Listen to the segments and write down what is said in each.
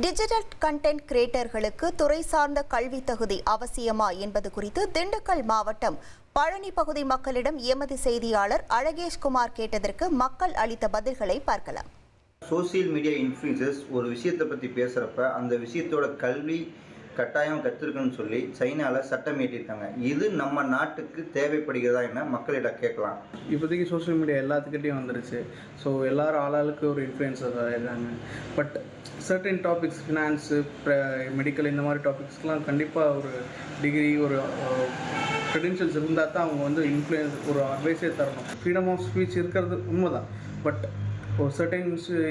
Digital content கிரியேட்டர்களுக்கு துறை சார்ந்த கல்வி தகுதி அவசியமா என்பது குறித்து திண்டுக்கல் மாவட்டம் பழனி பகுதி மக்களிடம் எமது செய்தியாளர் அழகேஷ்குமார் கேட்டதற்கு மக்கள் அளித்த பதில்களை பார்க்கலாம். சோசியல் மீடியா இன்ஃப்ளூயன்சஸ் ஒரு விஷயத்தை பற்றி பேசுகிறப்ப அந்த விஷயத்தோட கல்வி கட்டாயம் கற்றுருக்குன்னு சொல்லி சைனாவில் சட்டம் இயற்றியிருக்காங்க இது நம்ம நாட்டுக்கு தேவைப்படுகிறதா என்ன மக்களிடம் கேட்கலாம். இப்போதைக்கு சோஷியல் மீடியா எல்லாத்துக்கிட்டையும் வந்துருச்சு. ஸோ எல்லாரும் ஆளாளுக்கு ஒரு influencer ஆகிடுறாங்க but certain topics finance medical இந்த மாதிரி டாபிக்ஸ்லாம் கண்டிப்பாக ஒரு டிகிரி ஒரு க்ரெடென்ஷியல்ஸ் இருந்தால் தான் அவங்க வந்து இன்ஃப்ளூயன்ஸ் ஒரு அட்வைஸே தரணும். ஃப்ரீடம் ஆஃப் ஸ்பீச் இருக்கிறது உண்மை தான் பட் ஒரு சர்டன்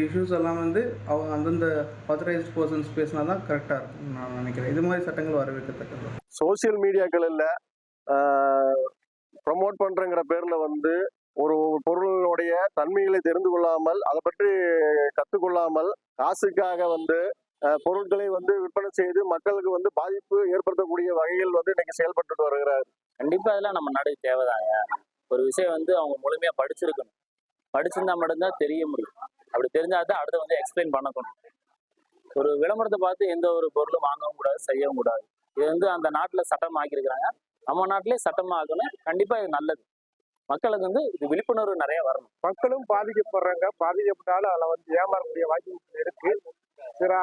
இஷ்யூஸ் எல்லாம் வந்து அவங்க அந்தந்த ஆத்தரைஸ்ட் பர்சன்ஸ் பேசினா தான் கரெக்டாக இருக்கும் நான் நினைக்கிறேன். இது மாதிரி சட்டங்கள் வரவேற்கத்தக்கது. சோசியல் மீடியாக்களில் ப்ரமோட் பண்றேங்கிற பேர்ல வந்து ஒரு பொருளுடைய தன்மைகளை தெரிந்து கொள்ளாமல் அதை பற்றி கற்றுக்கொள்ளாமல் காசுக்காக வந்து பொருட்களை வந்து விற்பனை செய்து மக்களுக்கு வந்து பாதிப்பு ஏற்படுத்தக்கூடிய வகையில் வந்து இன்னைக்கு செயல்பட்டு வருகிறார். கண்டிப்பா இதெல்லாம் நம்ம நாடுக்கு தேவைதாங்க. ஒரு விஷயம் வந்து அவங்க முழுமையா படிச்சிருக்கணும். படிச்சிருந்தா மட்டும்தான் தெரிய முடியும். அப்படி தெரிஞ்சா தான் அடுத்து வந்து எக்ஸ்பிளைன் பண்ணணும் ஒரு விளம்பரத்தை பார்த்து எந்த ஒரு பொருளும் வாங்கவும் கூடாது செய்யவும் கூடாது. இது வந்து அந்த நாட்டில் சட்டம் ஆக்கியிருக்கிறாங்க. நம்ம நாட்டிலே சட்டமாக ஆகணும் கண்டிப்பா இது நல்லது. மக்களுக்கு வந்து இது விழிப்புணர்வு நிறைய வரணும். மக்களும் பாதிக்கப்படுறாங்க. பாதிக்கப்பட்டாலும் அதில் வந்து ஏமாறக்கூடிய வாய்ப்பு இருக்கு. சில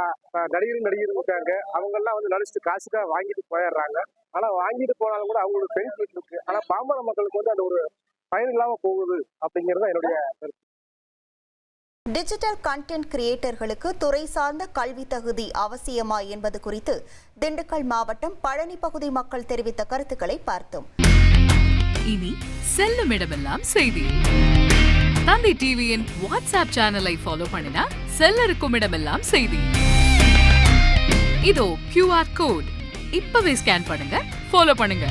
நடிகரும் நடிகரும் இருக்காங்க. அவங்கெல்லாம் வந்து நடிச்சுட்டு காசுக்காக வாங்கிட்டு போயிடுறாங்க. ஆனால் வாங்கிட்டு போனாலும் கூட அவங்களுக்கு பெனிஃபிட் இருக்கு. ஆனால் பாமர மக்களுக்கு வந்து அது ஒரு பயன் இல்லாம போகுது அப்படிங்கிறது என்னுடைய கருத்து. டிஜிட்டல் கண்டென்ட் கிரியேட்டர்களுக்கு துறை சார்ந்த கல்வி தகுதி அவசியமா என்பது குறித்து திண்டுக்கல் மாவட்டம் பழனி பகுதி மக்கள் தெரிவித்த கருத்துக்களை பார்த்தோம். இனி செல்லும் இடமெல்லாம் செய்தி. தந்தை டிவியின் வாட்ஸ்அப் சேனலை ஃபாலோ பண்ணினா செல்ல இருக்கும் இடமெல்லாம் செய்தி. இதோ கியூஆர் கோட் இப்பவே ஸ்கேன் பண்ணுங்க ஃபாலோ பண்ணுங்க.